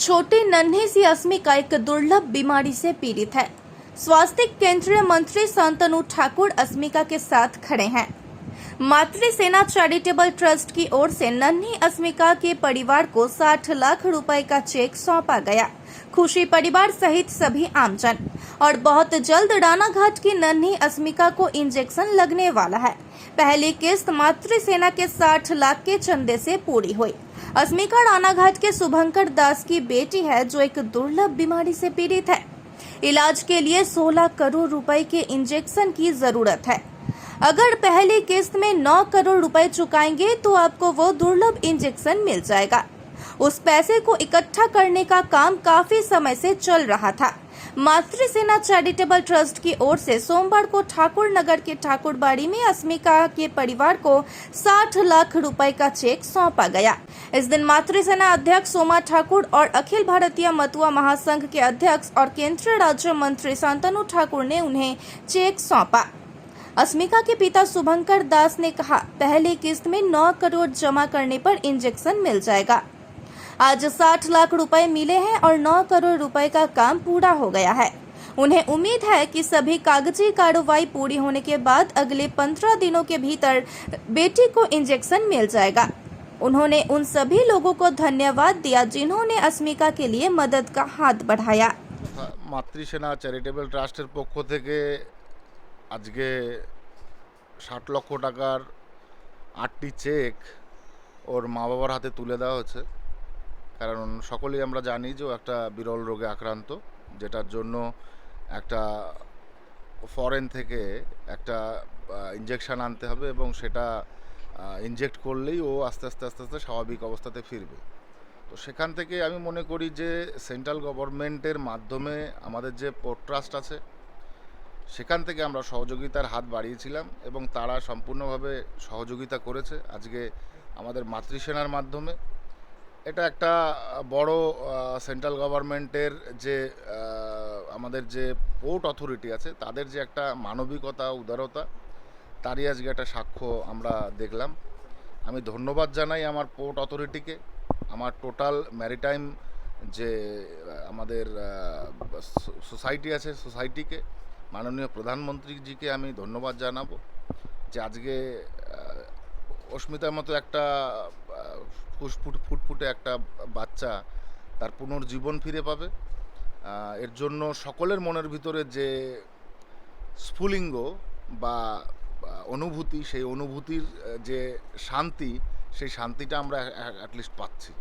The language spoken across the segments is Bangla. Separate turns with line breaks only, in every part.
छोटी नन्ही सी अस्मिका एक दुर्लभ बीमारी से पीड़ित है। स्वास्थ्य केंद्रीय मंत्री शांतनु ठाकुर अस्मिका के साथ खड़े हैं। मातृ सेना चैरिटेबल ट्रस्ट की ओर से नन्ही अस्मिका के परिवार को 60 लाख रुपए का चेक सौंपा गया। खुशी परिवार सहित सभी आमजन। और बहुत जल्द राना घाट की नन्ही अस्मिका को इंजेक्शन लगने वाला है। पहली किस्त मातृ सेना के 60 लाख के चंदे से पूरी हुई। अस्मिका रानाघाट के शुभंकर दास की बेटी है, जो एक दुर्लभ बीमारी से पीड़ित है। इलाज के लिए 16 करोड़ रुपए के इंजेक्शन की ज़रूरत है। अगर पहली किस्त में 9 करोड़ रुपए चुकाएँगे तो आपको वो दुर्लभ इंजेक्शन मिल जाएगा। उस पैसे को इकट्ठा करने का काम काफ़ी समय से चल रहा था। मातृ सेना चैरिटेबल ट्रस्ट की ओर से सोमवार को ठाकुर नगर के ठाकुरबाड़ी में अस्मिका के परिवार को 60 लाख रुपए का चेक सौंपा गया। इस दिन मातृ सेना अध्यक्ष सोमा ठाकुर और अखिल भारतीय मतुआ महासंघ के अध्यक्ष और केंद्रीय राज्य मंत्री शांतनु ठाकुर ने उन्हें चेक सौंपा। अस्मिका के पिता शुभंकर दास ने कहा, पहली किस्त में 9 करोड़ जमा करने पर इंजेक्शन मिल जाएगा। आज 60 लाख रुपए मिले हैं और 9 करोड़ रुपए का काम पूरा हो गया है उन्हें उम्मीद है कि सभी कागजी कार्रवाई पूरी होने के बाद अगले 15 दिनों के भीतर बेटी को इंजेक्शन मिल जाएगा उन्होंने उन सभी लोगों को धन्यवाद दिया जिन्होंने अस्मिका के लिए मदद का हाथ बढ़ाया
মাতৃসেনা চ্যারিটেবল ট্রাস্টের পক্ষ থেকে আজকে ষাট লক্ষ টাকার আটটি চেক ওর মা বাবার হাতে তুলে দেওয়া হচ্ছে কারণ সকলেই আমরা জানি যে ও একটা বিরল রোগে আক্রান্ত, যেটার জন্য একটা ফরেন থেকে একটা ইঞ্জেকশন আনতে হবে এবং সেটা ইনজেক্ট করলেই ও আস্তে আস্তে আস্তে আস্তে স্বাভাবিক অবস্থাতে ফিরবে। তো সেখান থেকে আমি মনে করি যে সেন্ট্রাল গভর্নমেন্টের মাধ্যমে আমাদের যে পোর্ট ট্রাস্ট আছে, সেখান থেকে আমরা সহযোগিতার হাত বাড়িয়েছিলাম এবং তারা সম্পূর্ণভাবে সহযোগিতা করেছে। আজকে আমাদের মাতৃসেনার মাধ্যমে এটা একটা বড় সেন্ট্রাল গভর্নমেন্টের যে আমাদের যে পোর্ট অথরিটি আছে, তাদের যে একটা মানবিকতা, উদারতা, তারই আজকে একটা সাক্ষ্য আমরা দেখলাম। আমি ধন্যবাদ জানাই আমার পোর্ট অথরিটিকে আমার টোটাল ম্যারিটাইম যে আমাদের সোসাইটি আছে সোসাইটিকে মাননীয় প্রধানমন্ত্রীজিকে আমি ধন্যবাদ জানাব যে আজকে অস্মিতার মতো একটা ফুসফুট ফুটফুটে একটা বাচ্চা তার পুনর্জীবন ফিরে পাবে। এর জন্য সকলের মনের ভিতরে যে স্ফুলিঙ্গ বা অনুভূতি, সেই অনুভূতির যে শান্তি, সেই শান্তিটা আমরা অ্যাটলিস্ট পাচ্ছি।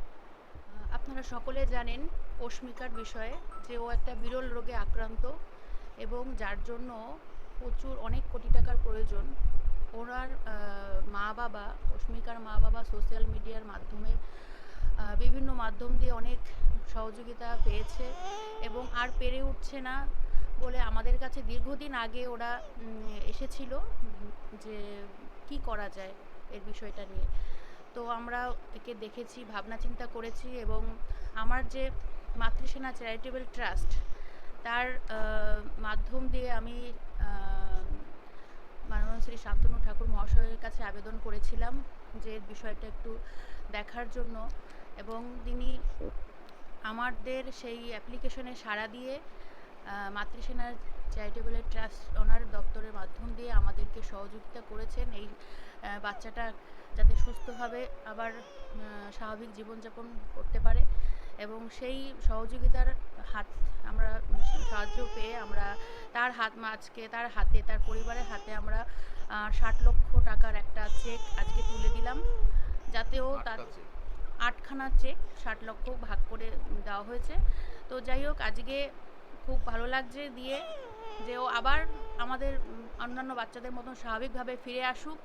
আপনারা সকলে জানেন অস্মিকার বিষয়ে যে ও একটা বিরল রোগে আক্রান্ত এবং যার জন্য প্রচুর অনেক কোটি টাকার প্রয়োজন। ওনার মা বাবা অস্মিকার মা বাবা সোশ্যাল মিডিয়ার মাধ্যমে বিভিন্ন মাধ্যম দিয়ে অনেক সহযোগিতা পেয়েছে এবং আর পেরে উঠছে না বলে আমাদের কাছে দীর্ঘদিন আগে ওরা এসেছিল যে কি করা যায় এর বিষয়টা নিয়ে। তো আমরা একে দেখেছি, ভাবনা চিন্তা করেছি এবং আমার যে মাতৃসেনা চ্যারিটেবল ট্রাস্ট তার মাধ্যম দিয়ে আমি মাননীয় শ্রী শান্তনু ঠাকুর মহাশয়ের কাছে আবেদন করেছিলাম যে বিষয়টা একটু দেখার জন্য এবং তিনি আমাদের সেই অ্যাপ্লিকেশনে সাড়া দিয়ে মাতৃসেনার চ্যারিটেবল ট্রাস্ট ওনার দপ্তরের মাধ্যম দিয়ে আমাদেরকে সহযোগিতা করেছেন। এই বাচ্চাটা যাতে সুস্থভাবে আবার স্বাভাবিক জীবনযাপন করতে পারে এবং সেই সহযোগিতার হাত আমরা সাহায্য পেয়ে আমরা তার হাত আজকে তার হাতে তার পরিবারের হাতে আমরা ষাট লক্ষ টাকার একটা চেক আজকে তুলে দিলাম। যাতে ও তার আটখানা চেক ষাট লক্ষ ভাগ করে দেওয়া হয়েছে। তো যাই হোক আজকে খুব ভালো লাগছে দিয়ে যে ও আবার আমাদের অন্যান্য বাচ্চাদের মতন স্বাভাবিকভাবে ফিরে আসুক।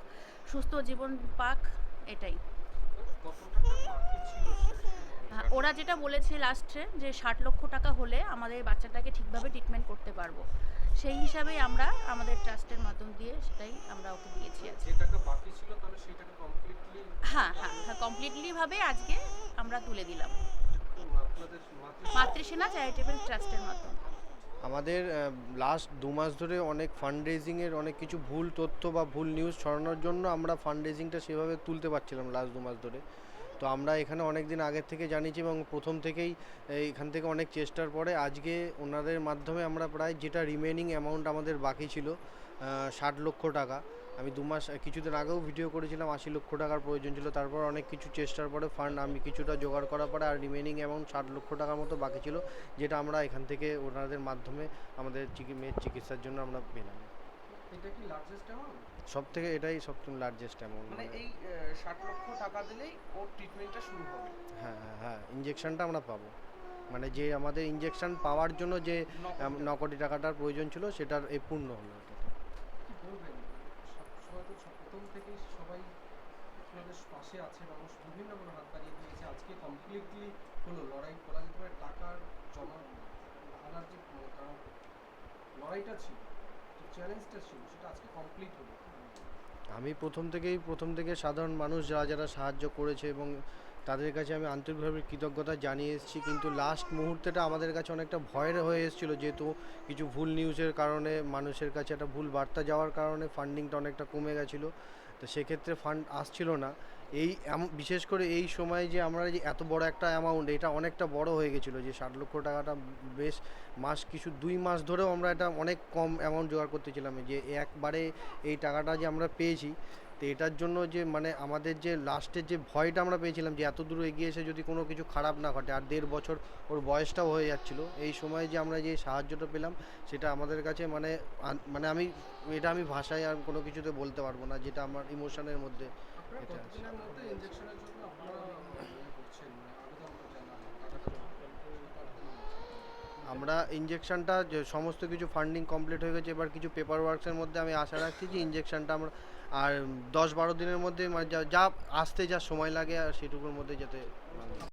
সুস্থ জীবন পাক এটাই। হ্যাঁ, ওরা যেটা বলেছে লাস্টে যে ষাট লক্ষ টাকা হলে আমাদের বাচ্চাটাকে ঠিকভাবে ট্রিটমেন্ট করতে পারব। সেই হিসাবেই আমরা আমাদের ট্রাস্টের মাধ্যম দিয়ে সেটাই আমরা ওকে দিয়েছি হ্যাঁ হ্যাঁ হ্যাঁ কমপ্লিটলি ভাবে আজকে আমরা তুলে দিলাম। মাতৃসেনা চ্যারিটেবল ট্রাস্টের মাধ্যমে।
আমাদের লাস্ট দু মাস ধরে অনেক ফান্ড রেজিংয়ের অনেক কিছু ভুল তথ্য বা ভুল নিউজ ছড়ানোর জন্য আমরা ফান্ড রেজিংটা সেভাবে তুলতে পারছিলাম লাস্ট দু মাস ধরে। তো আমরা এখানে অনেক দিন আগের থেকে জানিয়েছি এবং প্রথম থেকেই এখান থেকে অনেক চেষ্টার পরে আজকে ওনাদের মাধ্যমে আমরা প্রায় যেটা রিমেনিং অ্যামাউন্ট আমাদের বাকি ছিল ষাট লক্ষ টাকা। আমি দু মাস, কিছুদিন আগেও ভিডিও করেছিলাম, আশি লক্ষ টাকার প্রয়োজন ছিল। তারপর অনেক কিছু চেষ্টার পরে ফান্ড আমি কিছুটা জোগাড় করার পরে আর রিমেনিং অ্যামাউন্ট ষাট লক্ষ টাকার মতো বাকি ছিল, যেটা আমরা এখান থেকে ওনাদের মাধ্যমে আমাদের মেয়ের চিকিৎসার জন্য আমরা পেলাম।
এটা কি লার্জেস্ট অ্যামাউন্ট
সব থেকে এটাই সব লার্জেস্ট অ্যামাউন্ট
মানে এই ষাট লক্ষ টাকা দিলেই ওর ট্রিটমেন্টটা শুরু হবে।
হ্যাঁ হ্যাঁ হ্যাঁ ইঞ্জেকশনটা আমরা পাবো। মানে যে আমাদের ইঞ্জেকশন পাওয়ার জন্য যে ন কোটি টাকাটার প্রয়োজন ছিল সেটার এই পূর্ণ হলো।
কি। বলবেন? প্রথম থেকেই সবাই আপনাদের পাশে আছে মানুষ বিভিন্নভাবে হাত বাড়িয়ে দিয়েছে। আজকে কমপ্লিটলি হলো লড়াই করা যেতে পারে টাকার জমা আনার যে লড়াইটা ছিল। চ্যালেঞ্জটা ছিল, সেটা আজকে কমপ্লিট হলো।
আমি প্রথম থেকেই, প্রথম থেকে সাধারণ মানুষ যারা যারা সাহায্য করেছে এবং তাদের কাছে আমি আন্তরিকভাবে কৃতজ্ঞতা জানিয়ে এসেছি, কিন্তু লাস্ট মুহূর্তেটা আমাদের কাছে অনেকটা ভয়ের হয়ে এসেছিল, যেহেতু কিছু ভুল নিউজের কারণে, মানুষের কাছে একটা ভুল বার্তা যাওয়ার কারণে ফান্ডিংটা অনেকটা কমে গেছিল। তো সেক্ষেত্রে ফান্ড আসছিল না। এই বিশেষ করে এই সময় যে আমরা যে এত বড় একটা অ্যামাউন্ট এটা অনেকটা বড় হয়ে গেছিল যে ষাট লক্ষ টাকাটা বেশ মাস, কিছু দুই মাস ধরেও আমরা এটা অনেক কম অ্যামাউন্ট জোগাড় করতেছিলাম যে একবারে এই টাকাটা যে আমরা পেয়েছি, তো এটার জন্য যে মানে আমাদের যে লাস্টের যে ভয়টা আমরা পেয়েছিলাম যে এত দূর এগিয়ে এসে যদি কোনো কিছু খারাপ না ঘটে, আর দেড় বছর ওর বয়সটাও হয়ে যাচ্ছিল, এই সময় যে আমরা যে সাহায্যটা পেলাম, সেটা আমাদের কাছে মানে মানে আমি, এটা আমি ভাষায় আর কোনো কিছুতে বলতে পারব না, যেটা আমার ইমোশনের মধ্যে।
ইয়ে মানে
আমরা ইঞ্জেকশনটা যে সমস্ত কিছু ফান্ডিং কমপ্লিট হয়ে গেছে এবার কিছু পেপার ওয়ার্কসের মধ্যে আমি আশা রাখছি যে ইঞ্জেকশনটা আমরা আর দশ বারো দিনের মধ্যে মানে যা- যা আসতে যা সময় লাগে আর সেটুকুর মধ্যে যাতে